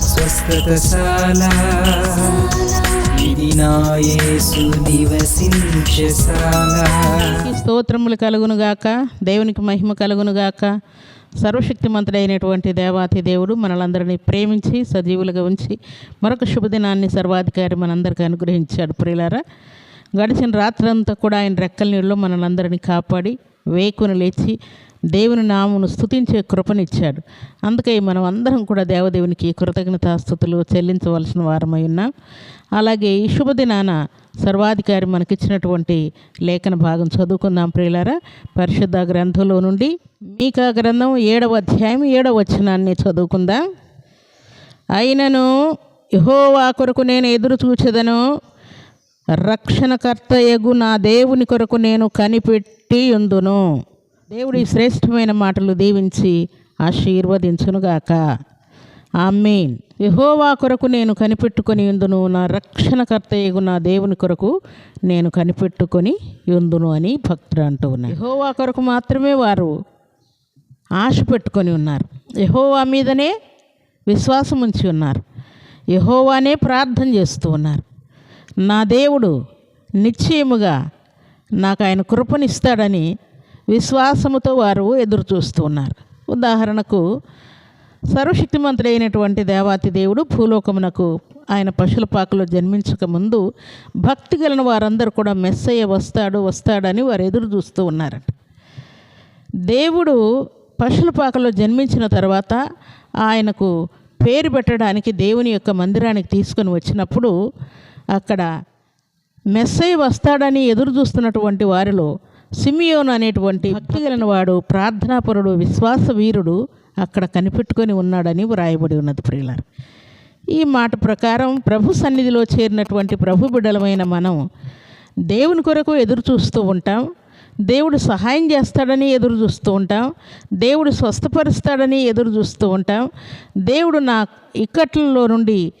స్వస్థతశాల. స్తోత్రములు కలుగును గాక దేవునికి మహిమ కలుగును గాక సర్వశక్తిమంతుడైనటువంటి దేవాతి దేవుడు మనలందరినీ ప్రేమించి సజీవులుగా ఉంచి మరొక శుభదినాన్ని సర్వాధికారి మనందరికీ అనుగ్రహించాడు ప్రియులారా. గడిచిన రాత్రంతా కూడా ఆయన రెక్కల నీళ్ళు మనలందరినీ కాపాడి వేకుని లేచి దేవుని నామును స్తుతించే కృపనిచ్చాడు. అందుకే మనం అందరం కూడా దేవదేవునికి కృతజ్ఞతాస్థుతులు చెల్లించవలసిన వారమై ఉన్నాం. అలాగే ఈ శుభదినాన సర్వాధికారి మనకిచ్చినటువంటి లేఖన భాగం చదువుకుందాం ప్రియులారా. పరిశుద్ధ గ్రంథంలో నుండి మీకా గ్రంథం ఏడవ అధ్యాయం ఏడవ వచనాన్ని చదువుకుందాం. అయినను యహోవా కొరకు నేను ఎదురు చూచదను. రక్షణకర్తయగు నా దేవుని కొరకు నేను కనిపెట్టి ఉందును. దేవుడి శ్రేష్టమైన మాటలు దీవించి ఆశీర్వదించునుగాక. ఆమెన్. యహోవా కొరకు నేను కనిపెట్టుకొని ఉందును. నా రక్షణకర్తయగు నా దేవుని కొరకు నేను కనిపెట్టుకొని ఉందును అని భక్తులు అంటూ ఉన్నారు. యహోవా కొరకు మాత్రమే వారు ఆశ పెట్టుకొని ఉన్నారు. యహోవా మీదనే విశ్వాసం ఉంచి ఉన్నారు. యహోవానే ప్రార్థన చేస్తూ ఉన్నారు. నా దేవుడు నిశ్చయముగా నాకు ఆయన కృపనిస్తాడని విశ్వాసముతో వారు ఎదురు చూస్తూ ఉన్నారు. ఉదాహరణకు సర్వశక్తిమంతుడైనటువంటి దేవాతి దేవుడు భూలోకమునకు ఆయన పశుల పాకలో జన్మించక ముందు భక్తి కలిగిన వారందరూ కూడా మెస్సయ్య వస్తాడు వస్తాడని వారు ఎదురు చూస్తూ ఉన్నారట. దేవుడు పశుల పాకలో జన్మించిన తర్వాత ఆయనకు పేరు పెట్టడానికి దేవుని యొక్క మందిరానికి తీసుకొని వచ్చినప్పుడు అక్కడ మెస్సై వస్తాడని ఎదురు చూస్తున్నటువంటి వారిలో సిమియోను అనేటువంటి భక్తి కలిగిన వాడు ప్రార్థనాపరుడు విశ్వాస వీరుడు అక్కడ కనిపెట్టుకొని ఉన్నాడని వ్రాయబడి ఉన్నది ప్రియులారు. ఈ మాట ప్రకారం ప్రభు సన్నిధిలో చేరినటువంటి ప్రభు బిడ్డలమైన మనం దేవుని కొరకు ఎదురు చూస్తూ ఉంటాం. దేవుడు సహాయం చేస్తాడని ఎదురు చూస్తూ ఉంటాం. దేవుడు స్వస్థపరుస్తాడని ఎదురు చూస్తూ ఉంటాం. దేవుడు నా ఇక్కట్లలో నుండి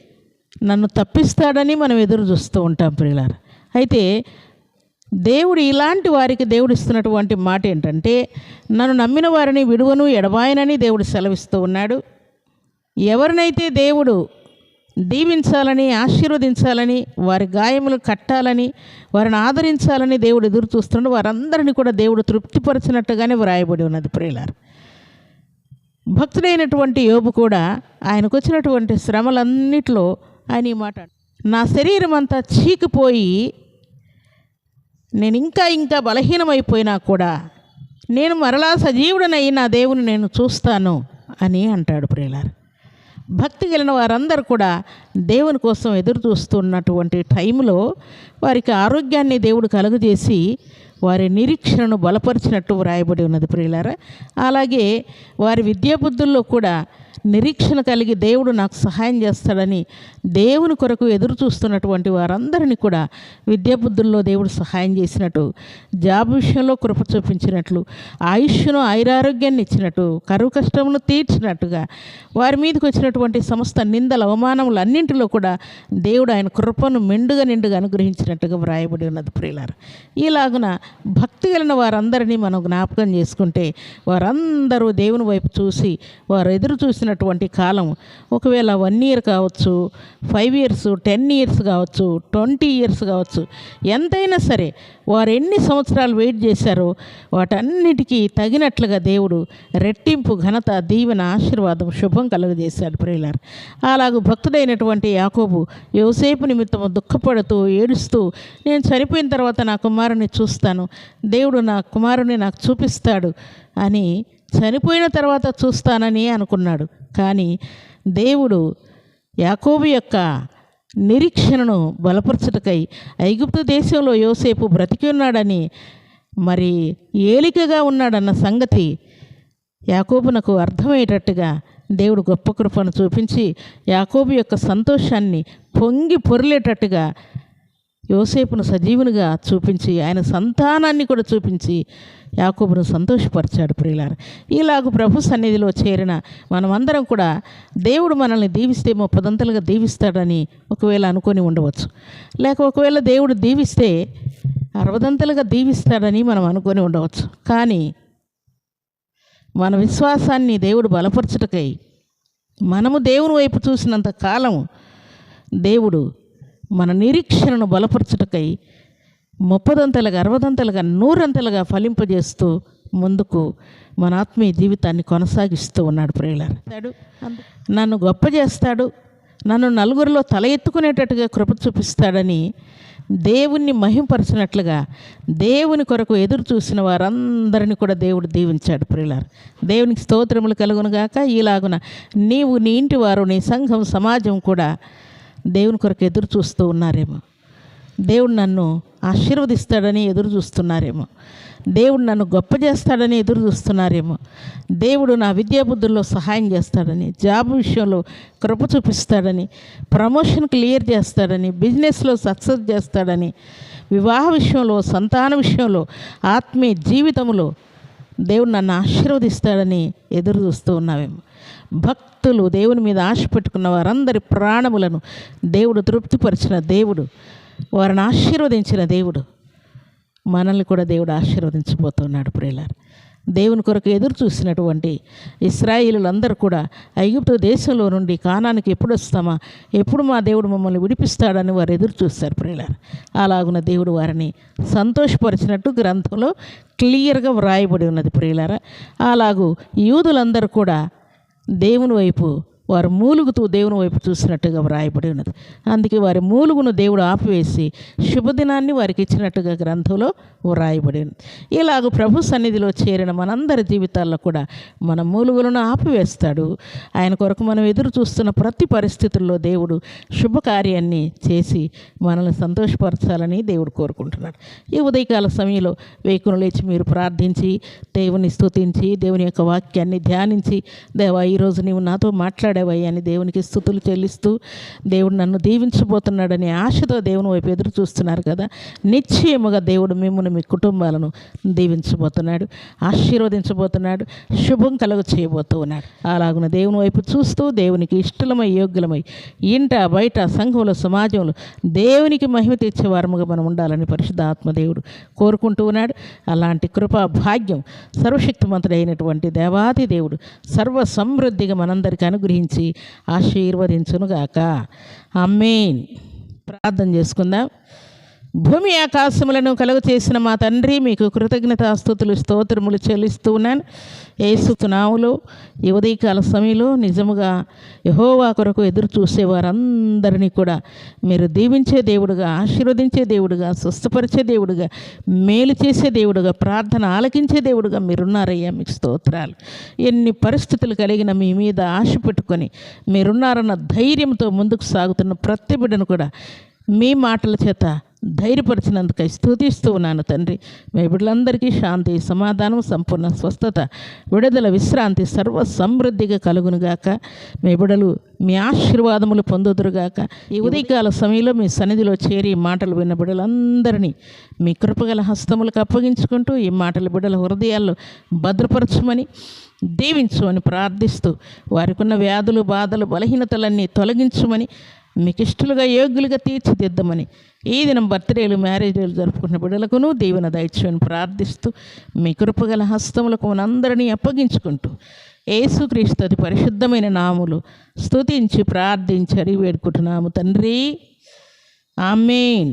నన్ను తప్పిస్తాడని మనం ఎదురు చూస్తూ ఉంటాం ప్రియులారు. అయితే దేవుడు ఇలాంటి వారికి దేవుడు ఇస్తున్నటువంటి మాట ఏంటంటే నన్ను నమ్మిన వారిని విడువను ఎడబాయనని దేవుడు సెలవిస్తూ ఉన్నాడు. ఎవరినైతే దేవుడు దీవించాలని ఆశీర్వదించాలని వారి గాయములు కట్టాలని వారిని ఆదరించాలని దేవుడు ఎదురు చూస్తున్నాడు వారందరినీ కూడా దేవుడు తృప్తిపరచినట్టుగానే వ్రాయబడి ఉన్నది ప్రియులారు. భక్తుడైనటువంటి యోబు కూడా ఆయనకు వచ్చినటువంటి శ్రమలన్నిటిలో అని మాట. నా శరీరం అంతా చీకిపోయి నేను ఇంకా ఇంకా బలహీనమైపోయినా కూడా నేను మరలా సజీవుడనై నా దేవుని నేను చూస్తాను అని అంటాడు ప్రియులారు. భక్తి కలిగిన వారందరూ కూడా దేవుని కోసం ఎదురు చూస్తున్నటువంటి టైంలో వారికి ఆరోగ్యాన్ని దేవుడు కలుగజేసి వారి నిరీక్షణను బలపరిచినట్టు వ్రాయబడి ఉన్నది ప్రియులారా. అలాగే వారి విద్యాబుద్ధుల్లో కూడా నిరీక్షణ కలిగి దేవుడు నాకు సహాయం చేస్తాడని దేవుని కొరకు ఎదురు చూస్తున్నటువంటి వారందరినీ కూడా విద్యాబుద్ధుల్లో దేవుడు సహాయం చేసినట్టు జాబ్ విషయంలో కృప చూపించినట్లు ఆయుష్ను ఐరారోగ్యాన్ని ఇచ్చినట్టు కరువు కష్టమును తీర్చినట్టుగా వారి మీదకి వచ్చినటువంటి సమస్త నిందల అవమానములు అన్నింటిలో కూడా దేవుడు ఆయన కృపను మెండుగా నిండుగా అనుగ్రహించినట్టుగా వ్రాయబడి ఉన్నది ప్రియులారు. ఈలాగున భక్తి కలిగిన వారందరినీ మనం జ్ఞాపకం చేసుకుంటే వారందరూ దేవుని వైపు చూసి వారు ఎదురు చూసినటువంటి కాలం ఒకవేళ వన్ ఇయర్ కావచ్చు ఫైవ్ ఇయర్స్ టెన్ ఇయర్స్ కావచ్చు ట్వంటీ ఇయర్స్ కావచ్చు ఎంతైనా సరే వారు ఎన్ని సంవత్సరాలు వెయిట్ చేశారో వాటన్నిటికీ తగినట్లుగా దేవుడు రెట్టింపు ఘనత దీవెన ఆశీర్వాదం శుభం కలుగజేశాడు. ప్రియులారు అలాగూ భక్తుడైనటువంటి యాకోబు యోసేపు నిమిత్తము దుఃఖపడుతూ ఏడుస్తూ నేను చనిపోయిన తర్వాత నా కుమారుని చూస్తాను దేవుడు నా కుమారుని నాకు చూపిస్తాడు అని చనిపోయిన తర్వాత చూస్తానని అనుకున్నాడు. కానీ దేవుడు యాకోబు యొక్క నిరీక్షణను బలపరచుటకై ఐగుప్తు దేశంలో యోసేపు బ్రతికి ఉన్నాడని మరి ఏలికగా ఉన్నాడన్న సంగతి యాకోబునకు అర్థమయ్యేటట్టుగా దేవుడు గొప్ప కృపను చూపించి యాకోబు యొక్క సంతోషాన్ని పొంగి పొరలేటట్టుగా యోసేపును సజీవునిగా చూపించి ఆయన సంతానాన్ని కూడా చూపించి యాకోబును సంతోషపరిచాడు ప్రియులారు. ఇలాగ ప్రభు సన్నిధిలో చేరిన మనమందరం కూడా దేవుడు మనల్ని దీవిస్తే ముప్పదంతలుగా దీవిస్తాడని ఒకవేళ అనుకొని ఉండవచ్చు. లేక ఒకవేళ దేవుడు దీవిస్తే అరవదంతలుగా దీవిస్తాడని మనం అనుకొని ఉండవచ్చు. కానీ మన విశ్వాసాన్ని దేవుడు బలపరచుటకై మనము దేవుని వైపు చూసినంత కాలం దేవుడు మన నిరీక్షణను బలపరచుటకై ముప్పదంతలుగా అరవదంతలుగా నూరంతలుగా ఫలింపజేస్తూ ముందుకు మన ఆత్మీయ జీవితాన్ని కొనసాగిస్తూ ఉన్నాడు ప్రియులారు. నన్ను గొప్ప చేస్తాడు. నన్ను నలుగురిలో తల ఎత్తుకునేటట్టుగా కృప చూపిస్తాడని దేవుణ్ణి మహింపరచినట్లుగా దేవుని కొరకు ఎదురు చూసిన వారందరిని కూడా దేవుడు దీవించాడు ప్రియులారు. దేవునికి స్తోత్రములు కలుగునుగాక. ఈలాగున నీవు నీ ఇంటి వారు నీ సంఘం సమాజం కూడా దేవుని కొరకు ఎదురు చూస్తూ ఉన్నారేమో. దేవుడు నన్ను ఆశీర్వదిస్తాడని ఎదురు చూస్తున్నారేమో. దేవుడు నన్ను గొప్ప చేస్తాడని ఎదురు చూస్తున్నారేమో. దేవుడు నా విద్యాబుద్ధుల్లో సహాయం చేస్తాడని జాబ్ విషయంలో కృప చూపిస్తాడని ప్రమోషన్ క్లియర్ చేస్తాడని బిజినెస్లో సక్సెస్ చేస్తాడని వివాహ విషయంలో సంతాన విషయంలో ఆత్మీయ జీవితంలో దేవుడు నన్ను ఆశీర్వదిస్తాడని ఎదురు చూస్తూ ఉన్నామేమో భక్తులు దేవుని మీద ఆశ పెట్టుకున్న వారందరి ప్రాణములను దేవుడు తృప్తిపరిచిన దేవుడు వారిని ఆశీర్వదించిన దేవుడు మనల్ని కూడా దేవుడు ఆశీర్వదించబోతున్నాడు ప్రియులారు. దేవుని కొరకు ఎదురు చూసినటువంటి ఇస్రాయిలులందరూ కూడా ఐగుప్తు దేశంలో నుండి కానానికి ఎప్పుడు వస్తామా ఎప్పుడు మా దేవుడు మమ్మల్ని విడిపిస్తాడని వారు ఎదురు చూస్తారు ప్రియులారు. అలాగున దేవుడు వారిని సంతోషపరిచినట్టు గ్రంథంలో క్లియర్గా వ్రాయబడి ఉన్నది ప్రియులారా. అలాగూ యూదులందరూ కూడా దేవుని వైపు వారు మూలుగుతూ దేవుని వైపు చూసినట్టుగా వ్రాయబడి ఉన్నది. అందుకే వారి మూలుగును దేవుడు ఆపివేసి శుభదినాన్ని వారికి ఇచ్చినట్టుగా గ్రంథంలో వ్రాయబడి ఉంది ఇలాగ ప్రభు సన్నిధిలో చేరిన మనందరి జీవితాల్లో కూడా మన మూలుగులను ఆపివేస్తాడు. ఆయన కొరకు మనం ఎదురు చూస్తున్న ప్రతి పరిస్థితుల్లో దేవుడు శుభకార్యాన్ని చేసి మనల్ని సంతోషపరచాలని దేవుడు కోరుకుంటున్నాడు. ఈ ఉదయకాల సమయంలో వేకును లేచి మీరు ప్రార్థించి దేవుని స్తుతించి దేవుని యొక్క వాక్యాన్ని ధ్యానించి దేవా ఈరోజు నీవు నాతో మాట్లాడే అని దేవునికి స్థుతులు చెల్లిస్తూ దేవుడు నన్ను దీవించబోతున్నాడని ఆశతో దేవుని వైపు ఎదురు చూస్తున్నారు కదా. నిశ్చయముగా దేవుడు మిమ్మల్ని మీ కుటుంబాలను దీవించబోతున్నాడు ఆశీర్వదించబోతున్నాడు శుభం కలుగ చేయబోతూ ఉన్నాడు అలాగున దేవుని వైపు చూస్తూ దేవునికి ఇష్టలమై యోగ్యులమై ఇంట బయట సంఘంలో సమాజంలో దేవునికి మహిమ తెచ్చేవారముగా మనం ఉండాలని పరిశుద్ధ ఆత్మదేవుడు కోరుకుంటూ ఉన్నాడు. అలాంటి కృపా భాగ్యం సర్వశక్తిమంతుడైనటువంటి దేవాది దేవుడు సర్వ సమృద్ధిగా మనందరికీ అనుగ్రహించి ఆశీర్వదించునుగాక. అమ్మేన్ ప్రార్థన చేసుకుందాం. భూమి ఆకాశములను కలుగు చేసిన మా తండ్రి మీకు కృతజ్ఞతాస్తుతులు స్తోత్రములు చెల్లిస్తూ ఉన్నాను. ఏసునాములో ఈ ఉదయకాల సమయంలో నిజముగా యహోవా కొరకు ఎదురు చూసేవారందరినీ కూడా మీరు దీవించే దేవుడుగా ఆశీర్వదించే దేవుడుగా స్వస్థపరిచే దేవుడుగా మేలు చేసే దేవుడుగా ప్రార్థన ఆలకించే దేవుడుగా మీరున్నారయ్యా మీకు స్తోత్రాలు. ఎన్ని పరిస్థితులు కలిగిన మీ మీద ఆశ పెట్టుకొని మీరున్నారన్న ధైర్యంతో ముందుకు సాగుతున్న ప్రతి బిడ్డను కూడా మీ మాటల చేత ధైర్యపరిచినందుకై స్థుతిస్తూ ఉన్నాను తండ్రి. మీ బిడ్డలందరికీ శాంతి సమాధానం సంపూర్ణ స్వస్థత విడుదల విశ్రాంతి సర్వ సమృద్ధిగా కలుగునుగాక. మీ బిడ్డలు మీ ఆశీర్వాదములు పొందుదురుగాక. ఈ ఉదయకాల సమయంలో మీ సన్నిధిలో చేరి మాటలు విన్న బిడ్డలందరినీ మీ కృపగల హస్తములకు అప్పగించుకుంటూ ఈ మాటలు బిడ్డల హృదయాల్లో భద్రపరచమని దీవించమని ప్రార్థిస్తూ వారికి ఉన్న వ్యాధులు బాధలు బలహీనతలన్నీ తొలగించమని మీకు ఇష్టలుగా యోగ్యులుగా తీర్చిదిద్దమని. ఈ దినం బర్త్డేలు మ్యారేజ్లు జరుపుకున్న బిడ్డలకును దీవెన దయచేయని ప్రార్థిస్తూ మీ కృపగల హస్తములకు మనందరినీ అప్పగించుకుంటూ ఏసుక్రీస్తు అతి పరిశుద్ధమైన నాములు స్తుతించి ప్రార్థించి అడిగి వేడుకుంటున్నాము తండ్రి. ఆమెన్.